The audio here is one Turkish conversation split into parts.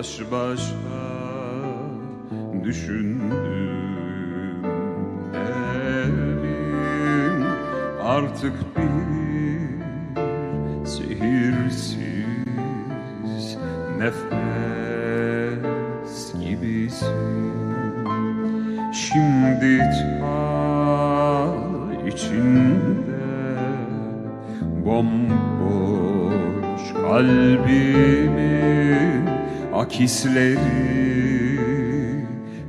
baş başa düşündüm. Evim artık bir sihirsiz nefes gibisin. Şimdi ta içinde bomboş kalbimin akisleri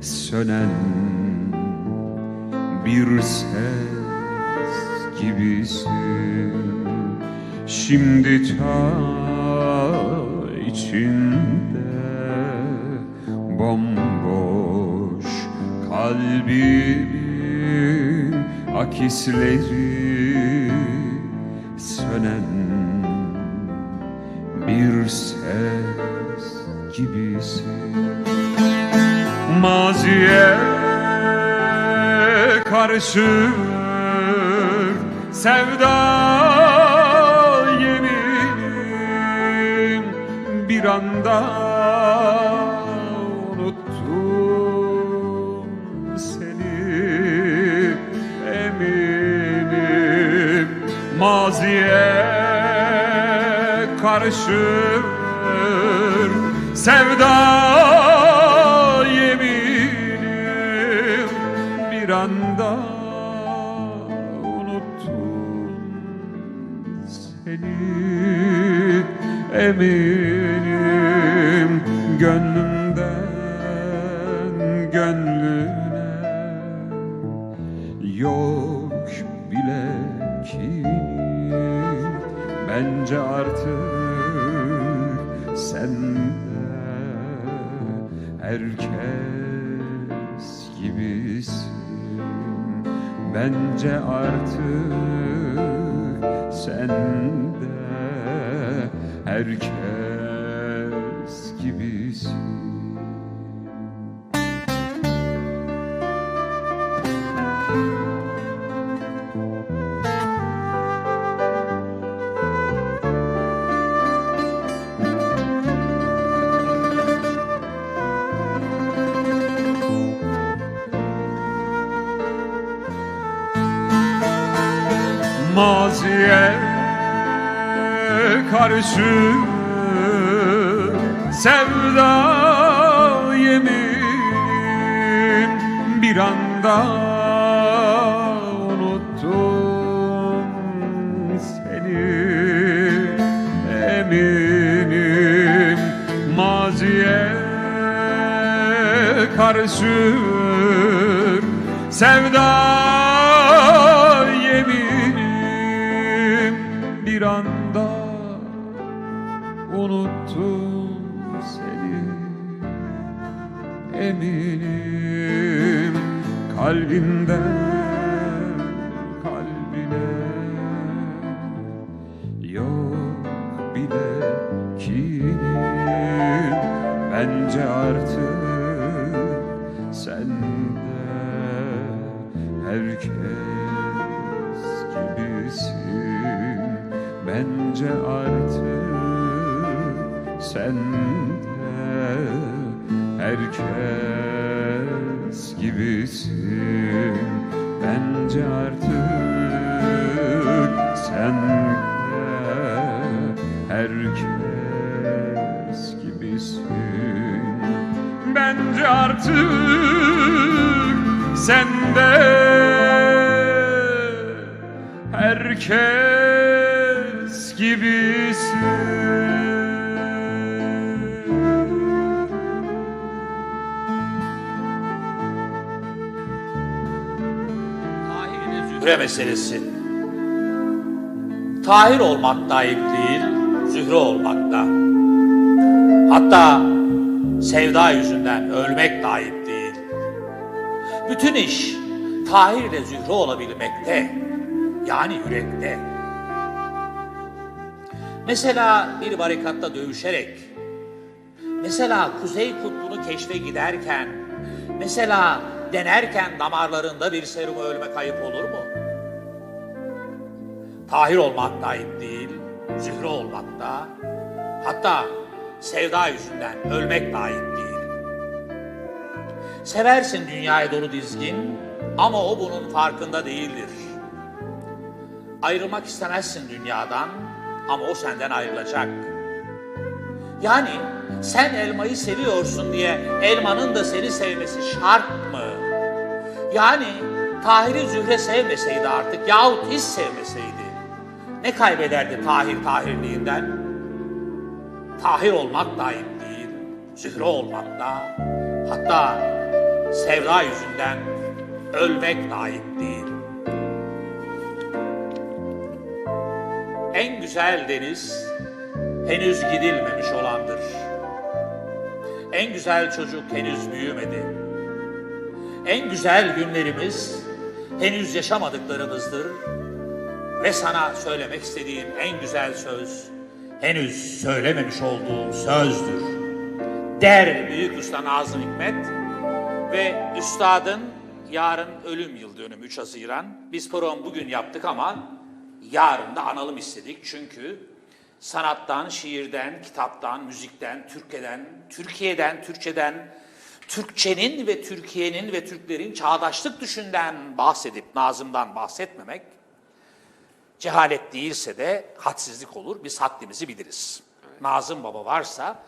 sönen bir ses gibisin. Şimdi ta içinde bomboş kalbimin akisleri sönen ses gibisin. Maziye karşı sevda yeminim. Bir anda unuttum seni eminim. Maziye karşı sevda yeminim bir anda unuttum seni. Eminim gönlümden gönlüne yok bile kin bence artık sende herkes gibisin. Bence artık sende herkes gibisin maziye karşı sevda yeminim bir anda unuttum seni. Eminim maziye karşı sevda anda unuttum seni. Eminim kalbimden kalbine yok bile kinim bence artık sende herkes bence artık sende herkes gibisin. Bence artık sende herkes gibisin. Bence artık sende herkes gibisin Zühre meselesi. Tahir olmak da ayıp değil, Zühre olmak da. Hatta sevda yüzünden ölmek de ayıp değil. Bütün iş Tahir ile Zühre olabilmekte, yani yürekte. Mesela bir barikatta dövüşerek, mesela Kuzey Kutbu'nu keşfe giderken, mesela denerken damarlarında bir serumu ölmek ayıp olur mu? Tahir olmak da ayıp değil, Zühre olmak da, hatta sevda yüzünden ölmek layık değil. Seversin dünyaya dolu dizgin ama o bunun farkında değildir. Ayrılmak istemezsin dünyadan ama o senden ayrılacak. Yani sen elmayı seviyorsun diye elmanın da seni sevmesi şart mı? Yani Tahir'i Zühre sevmeseydi artık yahut hiç sevmeseydi ne kaybederdi Tahir Tahirliğinden? Tahir olmak da ayıp değil, Zühre olmak da, hatta sevda yüzünden ölmek de ayıp değil. En güzel deniz henüz gidilmemiş olandır. En güzel çocuk henüz büyümedi. En güzel günlerimiz henüz yaşamadıklarımızdır. Ve sana söylemek istediğim en güzel söz henüz söylememiş olduğum sözdür. Der Büyük Usta Nazım Hikmet ve Üstadın yarın ölüm yıl dönümü 3 Haziran. Biz program bugün yaptık ama yarın da analım istedik. Çünkü sanattan, şiirden, kitaptan, müzikten, Türkiye'den, Türkiye'den, Türkçeden, Türkçenin ve Türkiye'nin ve Türklerin çağdaşlık düşünden bahsedip Nazım'dan bahsetmemek cehalet değilse de hadsizlik olur. Biz haddimizi biliriz. Nazım Baba varsa